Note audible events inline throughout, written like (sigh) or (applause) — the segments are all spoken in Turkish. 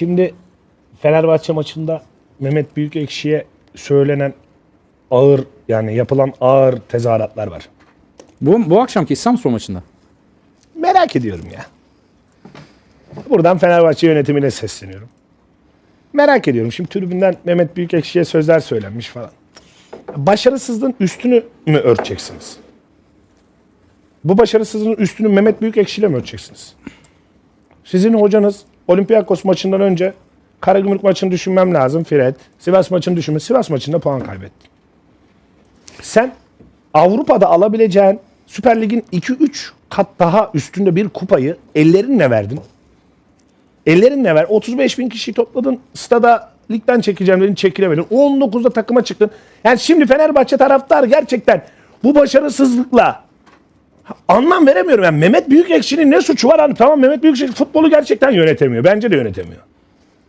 Şimdi Fenerbahçe maçında Mehmet Büyükekşi'ye söylenen ağır yani yapılan ağır tezahüratlar var. Bu, bu akşamki Samsun maçında. Merak ediyorum ya. Buradan Fenerbahçe yönetimine sesleniyorum. Merak ediyorum. Şimdi tribünden Mehmet Büyükekşi'ye sözler söylenmiş falan. Başarısızlığın üstünü mü örteceksiniz? Bu başarısızlığın üstünü Mehmet Büyükekşi ile mi örteceksiniz? Sizin hocanız Olympiakos maçından önce Karagümrük maçını düşünmem lazım Fred. Sivas maçını düşünme. Sivas maçında puan kaybetti. Sen Avrupa'da alabileceğin Süper Lig'in 2-3 kat daha üstünde bir kupayı ellerinle verdin. Ellerinle ver. 35 bin kişiyi topladın. Stada ligden çekeceğim dedin çekiremedin. 19'da takıma çıktın. Yani şimdi Fenerbahçe taraftar gerçekten bu başarısızlıkla anlam veremiyorum. Yani Mehmet Büyükekşi'nin ne suçu var? Hani tamam Mehmet Büyükekşi futbolu gerçekten yönetemiyor. Bence de yönetemiyor.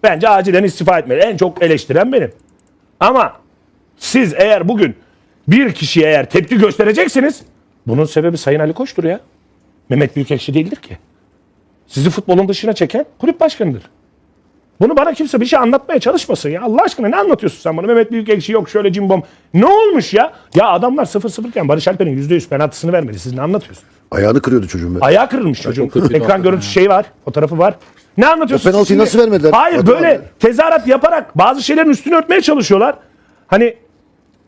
Bence acilen istifa etmeli. En çok eleştiren benim. Ama siz eğer bugün bir kişiye eğer tepki göstereceksiniz bunun sebebi Sayın Ali Koç'tur ya. Mehmet Büyükekşi değildir ki. Sizi futbolun dışına çeken kulüp başkanıdır. Bunu bana kimse bir şey anlatmaya çalışmasın ya. Allah aşkına ne anlatıyorsun sen bana? Mehmet Büyükekşi yok şöyle cimbom. Ne olmuş ya? Ya adamlar 0-0 iken Barış Alper'in %100 penaltısını vermedi. Siz ne anlatıyorsunuz? Ayağını kırıyordu çocuğun be. Ayağı kırılmış çocuğun. Ekran görüntüsü şey var. Fotoğrafı var. Ne anlatıyorsun? O penaltıyı Şimdi- nasıl vermediler? Hayır Adam böyle abi. tezahürat yaparak bazı şeylerin üstünü örtmeye çalışıyorlar. Hani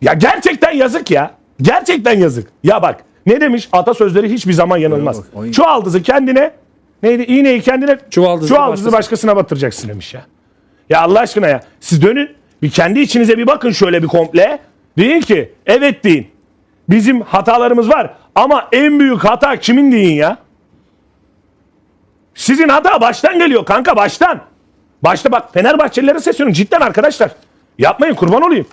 ya gerçekten yazık ya. Gerçekten yazık. Ya bak ne demiş atasözleri hiçbir zaman yanılmaz. bak, oyun- Çuvaldızı kendine neydi iğneyi kendine Çuvaldızı çuvaldızı başkasına. başkasına batıracaksın demiş ya. Ya Allah aşkına ya. Siz dönün bir kendi içinize bir bakın şöyle bir komple. Deyin ki evet deyin. Bizim hatalarımız var ama en büyük hata kimin deyin ya? Sizin hata baştan geliyor kanka baştan. Başta bak Fenerbahçelilere sesleniyorum cidden arkadaşlar. Yapmayın kurban olayım.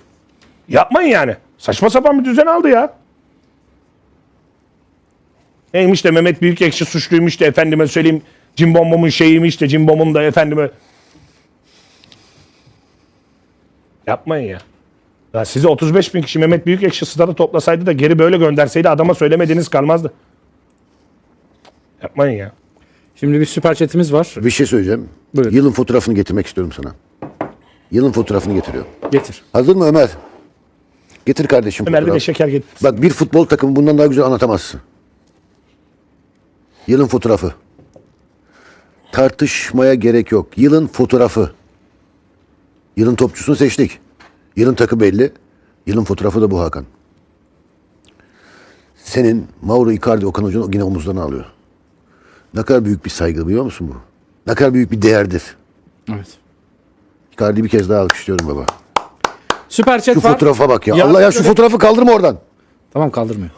Yapmayın yani. Saçma sapan bir düzen aldı ya. Neymiş de Mehmet Büyükekşi suçluymuş da efendime söyleyeyim Cimbombo'mun şeyiymiş de Cimbom'un da efendime. Yapmayın ya. Ya size 35 bin kişi Mehmet Büyükekşi stada toplasaydı da geri böyle gönderseydi adama söylemediğiniz kalmazdı. Yapmayın ya. Şimdi bir süper chatimiz var. Bir şey söyleyeceğim. Buyurun. Yılın fotoğrafını getirmek istiyorum sana. Yılın fotoğrafını getiriyor. Getir. Hazır mı Ömer? Getir kardeşim Ömer bir de fotoğraf. şeker getir. Bak bir futbol takımı bundan daha güzel anlatamazsın. Yılın fotoğrafı. Tartışmaya gerek yok. Yılın fotoğrafı. Yılın topçusunu seçtik. Yılın takı belli. Yılın fotoğrafı da bu Hakan. Senin Mauro Icardi Okan Hoca'nın yine omuzlarına alıyor. Ne kadar büyük bir saygı biliyor musun bu? Ne kadar büyük bir değerdir. Evet. Icardi'yi bir kez daha alkışlıyorum baba. Süper chat Şu var. fotoğrafa bak ya. Ya Allah ya şu fotoğrafı kaldırma oradan. Tamam kaldırmıyor.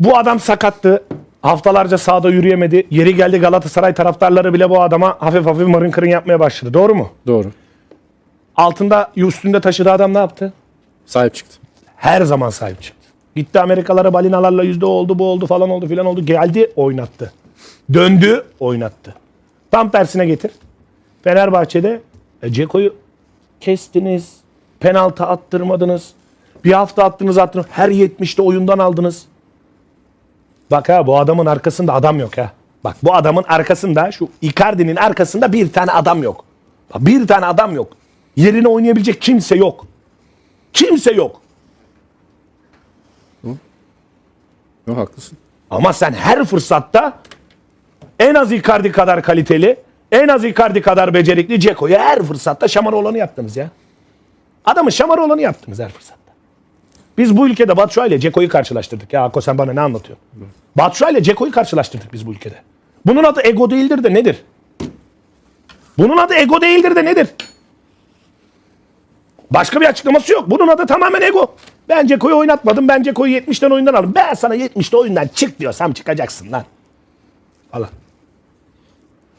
Bu adam sakattı. Haftalarca sahada yürüyemedi. Yeri geldi Galatasaray taraftarları bile bu adama hafif hafif mırın kırın yapmaya başladı. Doğru mu? Doğru. Altında üstünde taşıdığı adam ne yaptı? Sahip çıktı. Her zaman sahip çıktı. Gitti Amerikalara balinalarla yüzde oldu bu oldu falan oldu filan oldu. Geldi oynattı. Döndü oynattı. Tam tersine getir. Fenerbahçe'de e, Ceko'yu kestiniz. Penaltı attırmadınız. Bir hafta attınız attınız. Her 70'te oyundan aldınız. Bak ha bu adamın arkasında adam yok ha. Bak bu adamın arkasında şu Icardi'nin arkasında bir tane adam yok. Bak, bir tane adam yok. Yerine oynayabilecek kimse yok. Kimse yok. Yok haklısın. Ama sen her fırsatta en az Icardi kadar kaliteli, en az Icardi kadar becerikli Ceko'yu her fırsatta şamar olanı yaptınız ya. Adamın şamar olanı yaptınız her fırsatta. Biz bu ülkede Batshuayi ile Ceko'yu karşılaştırdık. Ya Ako sen bana ne anlatıyorsun? Batshuayi ile Ceko'yu karşılaştırdık biz bu ülkede. Bunun adı ego değildir de nedir? Bunun adı ego değildir de nedir? Başka bir açıklaması yok. Bunun adı tamamen ego. Ben Ceko'yu oynatmadım. Ben Ceko'yu 70'ten oyundan aldım. Ben sana 70'te oyundan çık diyorsam çıkacaksın lan. Falan.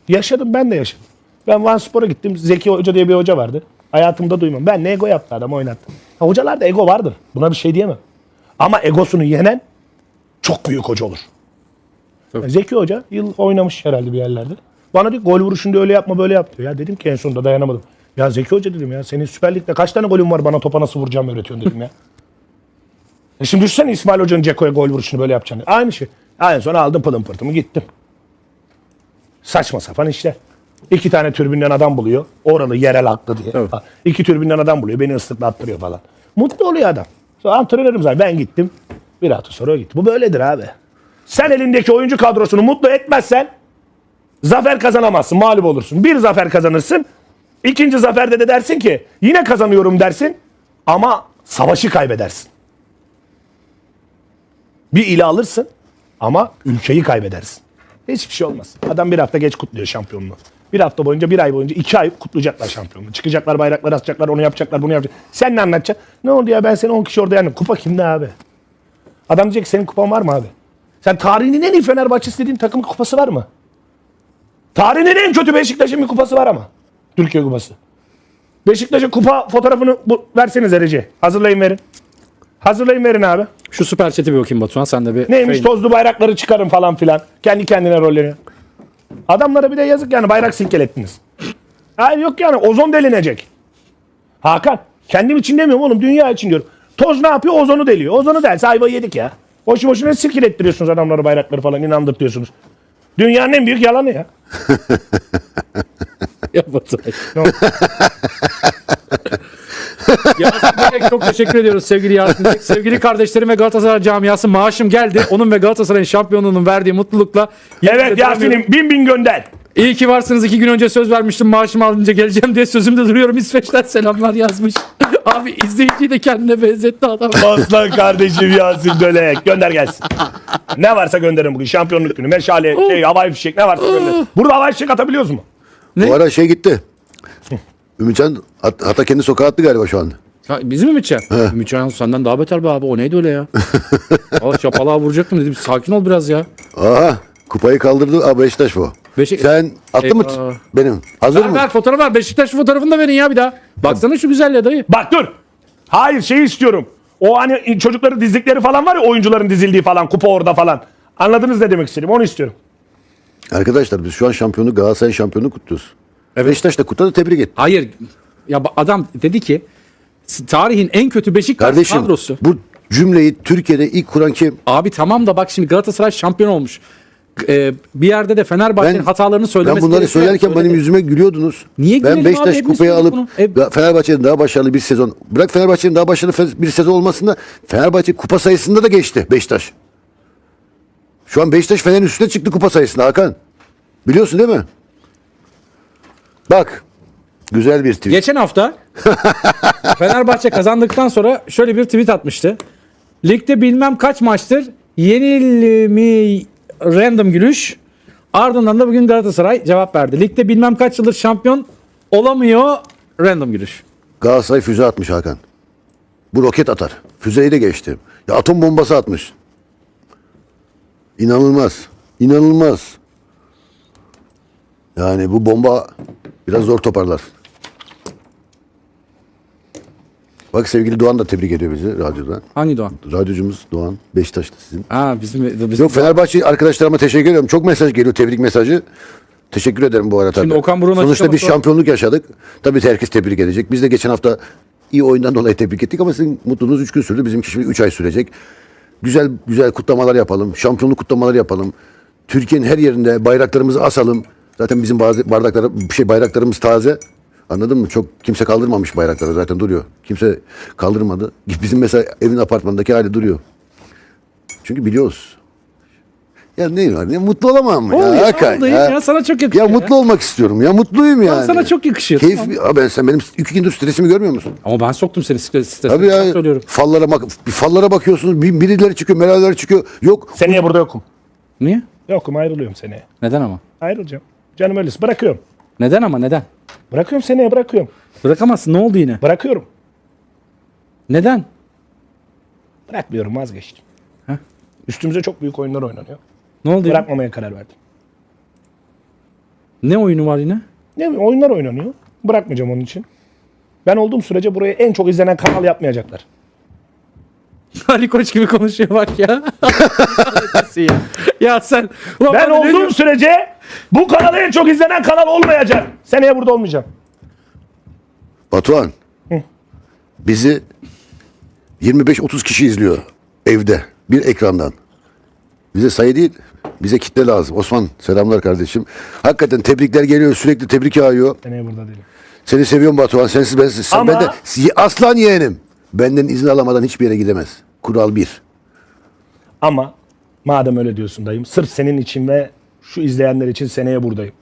Yaşadım ben de yaşadım. Ben Van Spor'a gittim. Zeki Hoca diye bir hoca vardı. Hayatımda duymam. Ben ne ego yaptı adam oynattı. Ha, hocalarda ego vardır. Buna bir şey diyemem. Ama egosunu yenen çok büyük hoca olur. Tabii. Zeki Hoca yıl oynamış herhalde bir yerlerde. Bana diyor gol vuruşunda öyle yapma böyle yap diyor. Ya dedim ki en sonunda dayanamadım. Ya Zeki Hoca dedim ya senin Süper Lig'de kaç tane golün var bana topa nasıl vuracağımı öğretiyorsun dedim ya. (laughs) E şimdi düşünsene İsmail Hoca'nın Ceko'ya gol vuruşunu böyle yapacağını. Aynı şey. En son aldım pılım pırtımı gittim. Saçma sapan işler. İki tane türbünden adam buluyor. Oralı yerel haklı diye. Evet. İki türbünden adam buluyor. Beni ıslıklattırıyor falan. Mutlu oluyor adam. Sonra antrenörüm zaten. Ben gittim. Bir hafta sonra o gitti. Bu böyledir abi. Sen elindeki oyuncu kadrosunu mutlu etmezsen zafer kazanamazsın. Mağlup olursun. Bir zafer kazanırsın. İkinci zaferde de dersin ki yine kazanıyorum dersin. Ama savaşı kaybedersin. Bir ile alırsın ama ülkeyi kaybedersin. Hiçbir şey olmaz. Adam bir hafta geç kutluyor şampiyonluğu. Bir hafta boyunca, bir ay boyunca, iki ay kutlayacaklar şampiyonluğu. Çıkacaklar bayrakları asacaklar, onu yapacaklar, bunu yapacaklar. Sen ne anlatacaksın? Ne oldu ya ben seni 10 kişi orada yendim. Kupa kimde abi? Adam diyecek ki senin kupan var mı abi? Sen tarihinin en iyi Fenerbahçesi dediğin takımın kupası var mı? Tarihinin en kötü Beşiktaş'ın bir kupası var ama. Türkiye kupası. Beşiktaş'ın kupa fotoğrafını bu, versenize Recep. Hazırlayın verin. Hazırlayın verin abi. Şu süper chat'i bir bakayım Batuhan. Sen de bir Neymiş tozlu bayrakları çıkarın falan filan. Kendi kendine rolleri. Adamlara bir de yazık yani bayrak silkelettiniz. Hayır yok yani ozon delinecek. Hakan kendim için demiyorum oğlum dünya için diyorum. Toz ne yapıyor? Ozonu deliyor. Ozonu delse ayvayı yedik ya. Boşu boşuna silkelettiriyorsunuz adamları bayrakları falan inandırtıyorsunuz. Dünyanın en büyük yalanı ya. Ya Batuhan. Ne oldu? Yasin Bey'e çok teşekkür ediyoruz sevgili Yasin Bey. Sevgili kardeşlerim ve Galatasaray camiası maaşım geldi. Onun ve Galatasaray'ın şampiyonluğunun verdiği mutlulukla. evet Yasin'im bin bin gönder. İyi ki varsınız. İki gün önce söz vermiştim maaşımı alınca geleceğim diye sözümde duruyorum. İsveç'ten selamlar yazmış. Abi izleyiciyi de kendine benzetti adam. Aslan kardeşim Yasin Dölek. Gönder gelsin. Ne varsa gönderin bugün. Şampiyonluk günü. Meşale, şey, havai fişek ne varsa gönderin. Burada havai fişek atabiliyoruz mu? Ne? Bu ara şey gitti. Ümitcan hat- hatta kendi sokağa attı galiba şu an. Ha, bizim Ümitcan? Ümitcan senden daha beter be abi. O neydi öyle ya? Valla şapalığa vuracaktım dedim. Sakin ol biraz ya. Aha kupayı kaldırdı. Aa Beşiktaş bu. Beşik- Sen attı mı? Eyvah. Benim. Hazır Ver mı? ver fotoğraf ver. Beşiktaş fotoğrafını da verin ya bir daha. Baksana şu güzelliğe dayı. Bak dur. Hayır şeyi istiyorum. O hani çocukların dizdikleri falan var ya oyuncuların dizildiği falan kupa orada falan. Anladınız ne demek istedim onu istiyorum. Arkadaşlar biz şu an şampiyonu Galatasaray şampiyonu kutluyoruz. Beşiktaş da kutladı tebrik et. Hayır. Ya adam dedi ki tarihin en kötü Beşiktaş Kardeşim kadrosu. bu cümleyi Türkiye'de ilk kuran kim? Abi tamam da bak şimdi Galatasaray şampiyon olmuş. Ee, bir yerde de Fenerbahçe'nin hatalarını söylemesi Ben bunları söylerken Söyledi. benim yüzüme gülüyordunuz. Niye Ben? Beşiktaş kupayı alıp bunu. Fenerbahçe'nin daha başarılı bir sezon. Bırak Fenerbahçe'nin daha başarılı bir sezon olmasında Fenerbahçe kupa sayısında da geçti Beşiktaş. Şu an Beşiktaş Fener'in üstüne çıktı kupa sayısında Hakan. Biliyorsun değil mi? Bak. Güzel bir tweet. Geçen hafta (laughs) Fenerbahçe kazandıktan sonra şöyle bir tweet atmıştı. Ligde bilmem kaç maçtır yenilmi random gülüş. Ardından da bugün Galatasaray cevap verdi. Ligde bilmem kaç yıldır şampiyon olamıyor random gülüş. Galatasaray füze atmış Hakan. Bu roket atar. Füzeyi de geçti. Ya atom bombası atmış. İnanılmaz. İnanılmaz. Yani bu bomba biraz zor toparlar. Bak sevgili Doğan da tebrik ediyor bizi radyodan. Hangi Doğan? Radyocumuz Doğan. Beşiktaş'ta sizin. Aa bizim, bizim Yok Fenerbahçe arkadaşlarıma teşekkür ediyorum. Çok mesaj geliyor. Tebrik mesajı. Teşekkür ederim bu arada. tabii. Okan Buruk'un Sonuçta bir şampiyonluk yaşadık. Tabii herkes tebrik edecek. Biz de geçen hafta iyi oyundan dolayı tebrik ettik ama sizin mutluluğunuz 3 gün sürdü. Bizimki şimdi 3 ay sürecek. Güzel güzel kutlamalar yapalım. Şampiyonluk kutlamaları yapalım. Türkiye'nin her yerinde bayraklarımızı asalım. Zaten bizim bazı bardaklar, şey bayraklarımız taze. Anladın mı? Çok kimse kaldırmamış bayrakları zaten duruyor. Kimse kaldırmadı. Bizim mesela evin apartmanındaki hali duruyor. Çünkü biliyoruz. Ya ne var? Ne mutlu olamam mı? Ol ya, Hakan dayı ya, sana çok Ya yakışıyor mutlu olmak istiyorum. Ya mutluyum yani. sana çok yakışıyor, Keyif, tamam. Abi ben sen benim iki gündür stresimi görmüyor musun? Ama ben soktum seni stres stresine. Tabii ya. Söylüyorum. Fallara bak, bir fallara bakıyorsunuz. Bir, birileri çıkıyor, melaller çıkıyor. Yok. Seneye burada yokum. Niye? Yokum ayrılıyorum seneye. Neden ama? Ayrılacağım. Canım öylesi. Bırakıyorum. Neden ama neden? Bırakıyorum seneye bırakıyorum. Bırakamazsın ne oldu yine? Bırakıyorum. Neden? Bırakmıyorum vazgeçtim. Heh. Üstümüze çok büyük oyunlar oynanıyor. Ne oldu yine? Bırakmamaya karar verdim. Ne oyunu var yine? Ne oyunlar oynanıyor. Bırakmayacağım onun için. Ben olduğum sürece buraya en çok izlenen kanal yapmayacaklar. (laughs) Ali Koç gibi konuşuyor bak ya. (laughs) ya. sen. Ulan Ben ne olduğum diyorsun? sürece bu kanal en çok izlenen kanal olmayacak. Seneye burada olmayacağım. Batuhan. Bizi 25-30 kişi izliyor evde. Bir ekrandan. Bize sayı değil. Bize kitle lazım. Osman selamlar kardeşim. Hakikaten tebrikler geliyor sürekli tebrik yağıyor. Seneye burada değilim. Seni seviyorum Batuhan. Sensiz bensiz. Ama- benden, aslan yeğenim. Benden izin alamadan hiçbir yere gidemez. Kural bir. Ama madem öyle diyorsun dayım sırf senin için ve şu izleyenler için seneye buradayım.